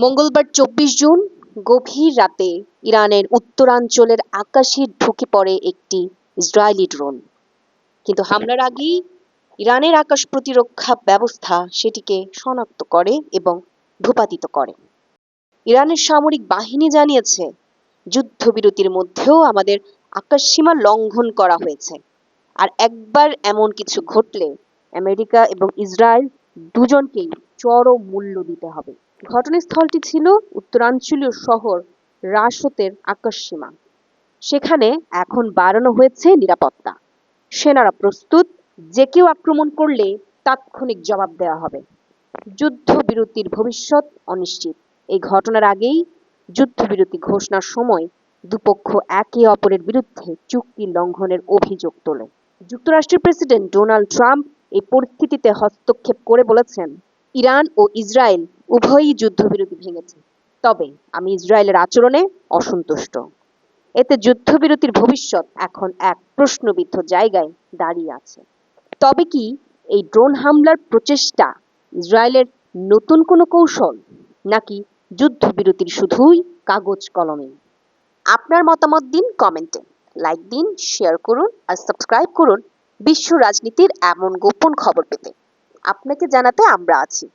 মঙ্গলবার চব্বিশ জুন গভীর রাতে ইরানের উত্তরাঞ্চলের আকাশে ঢুকে পড়ে একটি ইসরায়েলি ড্রোন। কিন্তু হামলার আগেই ইরানের আকাশ প্রতিরক্ষা ব্যবস্থা সেটিকে শনাক্ত করে এবং ভূপাতিত করে। ইরানের সামরিক বাহিনী জানিয়েছে, যুদ্ধবিরতির মধ্যেও আমাদের আকাশসীমা লঙ্ঘন করা হয়েছে। আর একবার এমন কিছু ঘটলে আমেরিকা এবং ইসরায়েল দুজনকেই চরম মূল্য দিতে হবে। ঘটনাস্থলটি ছিল উত্তরাঞ্চলীয় শহর রাশতের আকাশসীমা। সেখানে এখন বাড়ানো হয়েছে নিরাপত্তা। সেনারা প্রস্তুত, যে কেউ আক্রমণ করলে তাৎক্ষণিক জবাব দেওয়া হবে। যুদ্ধবিরতির ভবিষ্যৎ অনিশ্চিত। এই ঘটনার আগেই যুদ্ধবিরতি ঘোষণার সময় দুপক্ষ একে অপরের বিরুদ্ধে চুক্তি লঙ্ঘনের অভিযোগ তোলে। যুক্তরাষ্ট্রের প্রেসিডেন্ট ডোনাল্ড ট্রাম্প এই পরিস্থিতিতে হস্তক্ষেপ করে বলেছেন, ইরান ও ইসরায়েল উভয়ই যুদ্ধবিরতি ভেঙেছে। তবে আমি ইসরায়েলের আচরণে অসন্তুষ্ট। এতে যুদ্ধবিরতির ভবিষ্যৎ এখন এক প্রশ্নবিদ্ধ জায়গায় দাঁড়িয়ে আছে। তবে কি এই ড্রোন হামলার প্রচেষ্টা ইসরায়েলের নতুন কোনো কৌশল, নাকি যুদ্ধবিরতির শুধুই কাগজ কলমে? আপনার মতামত দিন কমেন্টে। লাইক দিন, শেয়ার করুন আর সাবস্ক্রাইব করুন বিশ্ব রাজনীতির এমন গোপন খবর পেতে। আপনাকে জানাতে আমরা আছি।